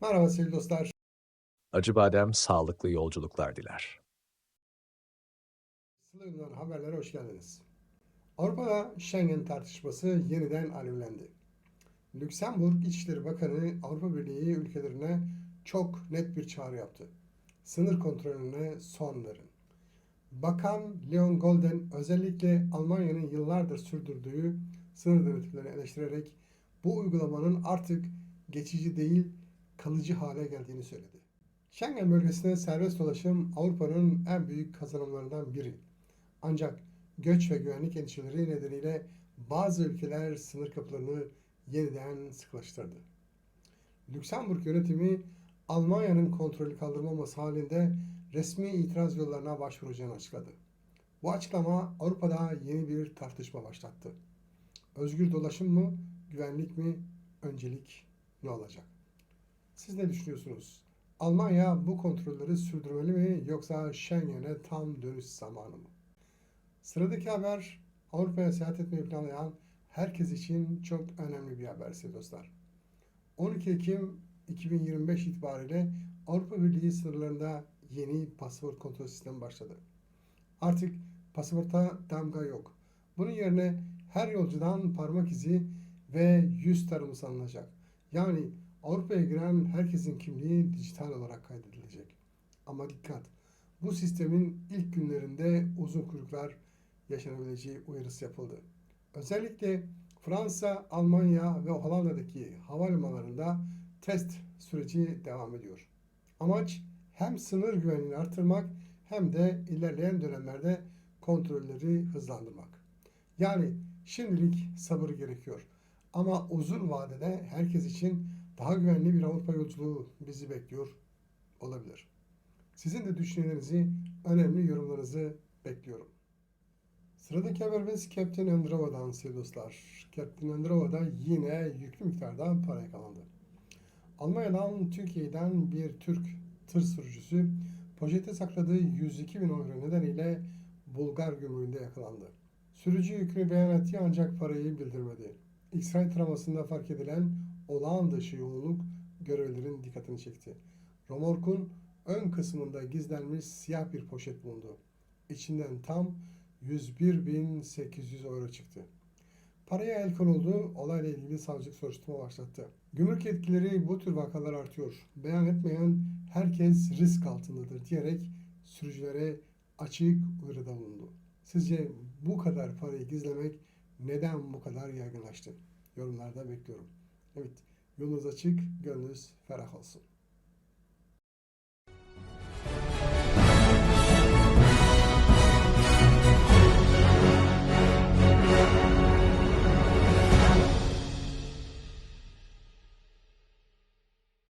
Merhaba sevgili dostlar. Acıbadem sağlıklı yolculuklar diler. Sıla'dan haberlere hoş geldiniz. Avrupa'da Schengen tartışması yeniden alevlendi. Lüksemburg İçişleri Bakanı Avrupa Birliği ülkelerine çok net bir çağrı yaptı. Sınır kontrolüne son verin. Bakan Leon Golden özellikle Almanya'nın yıllardır sürdürdüğü sınır denetimlerini eleştirerek bu uygulamanın artık geçici değil kalıcı hale geldiğini söyledi. Schengen bölgesine serbest dolaşım Avrupa'nın en büyük kazanımlarından biri. Ancak göç ve güvenlik endişeleri nedeniyle bazı ülkeler sınır kapılarını yeniden sıklaştırdı. Lüksemburg yönetimi Almanya'nın kontrolü kaldırılmaması halinde resmi itiraz yollarına başvuracağını açıkladı. Bu açıklama Avrupa'da yeni bir tartışma başlattı. Özgür dolaşım mı, güvenlik mi, öncelik ne olacak? Siz ne düşünüyorsunuz? Almanya bu kontrolleri sürdürmeli mi yoksa Schengen'e tam dönüş zamanı mı? Sıradaki haber Avrupa'ya seyahat etmeyi planlayan herkes için çok önemli bir haber sevgili dostlar. 12 Ekim 2025 itibariyle Avrupa Birliği sınırlarında yeni pasaport kontrol sistemi başladı. Artık pasaporta damga yok. Bunun yerine her yolcudan parmak izi ve yüz tanımı alınacak. Yani Avrupa'ya giren herkesin kimliği dijital olarak kaydedilecek. Ama dikkat! Bu sistemin ilk günlerinde uzun kuyruklar yaşanabileceği uyarısı yapıldı. Özellikle Fransa, Almanya ve Hollanda'daki havalimanlarında test süreci devam ediyor. Amaç hem sınır güvenliğini artırmak hem de ilerleyen dönemlerde kontrolleri hızlandırmak. Yani şimdilik sabır gerekiyor. Ama uzun vadede herkes için daha güvenli bir Avrupa yolculuğu bizi bekliyor olabilir. Sizin de düşüncelerinizi, önemli yorumlarınızı bekliyorum. Sıradaki haberimiz Captain Androva'dan sevgili dostlar. Captain Androva'da yine yüklü miktarda para yakalandı. Almanya'dan Türkiye'den bir Türk tır sürücüsü poşete sakladığı 102 bin euro nedeniyle Bulgar gümrüğünde yakalandı. Sürücü yükünü beyan etti ancak parayı bildirmedi. X-ray taramasında fark edilen olağan dışı yoğunluk görevlilerin dikkatini çekti. Romorkun ön kısmında gizlenmiş siyah bir poşet bulundu. İçinden tam 101.800 euro çıktı. Paraya el konuldu, olayla ilgili savcılık soruşturma başlattı. Gümrük etkileri bu tür vakalar artıyor. Beyan etmeyen herkes risk altındadır diyerek sürücülere açık uyarıda bulundu. Sizce bu kadar parayı gizlemek neden bu kadar yaygınlaştı? Yorumlarda bekliyorum. Evet, yolunuz açık, gönlünüz ferah olsun.